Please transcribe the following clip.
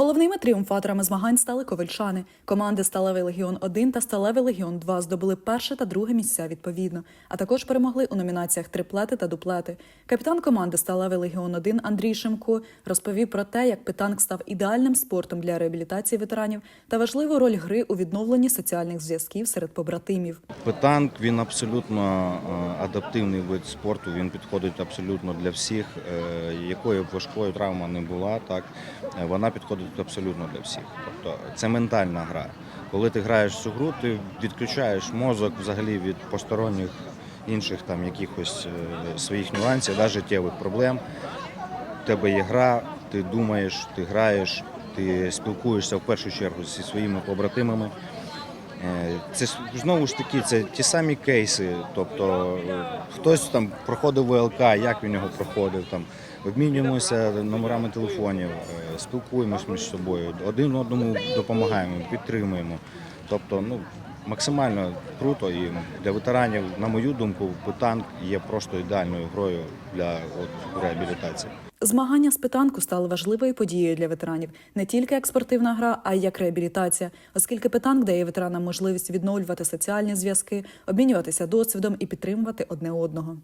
Головними тріумфаторами змагань стали ковальчани. Команди Сталевий Легіон 1 та Сталевий Легіон 2 здобули перше та друге місця відповідно, а також перемогли у номінаціях триплети та дуплети. Капітан команди Сталевий Легіон 1 Андрій Шимко розповів про те, як питанк став ідеальним спортом для реабілітації ветеранів та важливу роль гри у відновленні соціальних зв'язків серед побратимів. Питанк він абсолютно е, адаптивний вид спорту. Він підходить абсолютно для всіх. Е, Якою б важкою травма не була, так е, вона підходить абсолютно для всіх. Тобто це ментальна гра. Коли ти граєш цю гру, ти відключаєш мозок взагалі від посторонніх інших там якихось е, своїх нюансів, да, життєвих проблем. У тебе є гра, ти думаєш, ти граєш, ти спілкуєшся в першу чергу зі своїми побратимами. Е, Це знову ж таки це ті самі кейси. Тобто е, хтось там проходив ВЛК, як він його проходив, там обмінюємося номерами телефонів, е, спілкуємось між собою, один одному допомагаємо, підтримуємо. Тобто, ну максимально круто і для ветеранів, на мою думку, питанк є просто ідеальною грою для от, реабілітації. Змагання з питанку стали важливою подією для ветеранів не тільки як спортивна гра, а й як реабілітація, оскільки питанк дає ветеранам можливість відновлювати соціальні зв'язки, обмінюватися досвідом і підтримувати одне одного.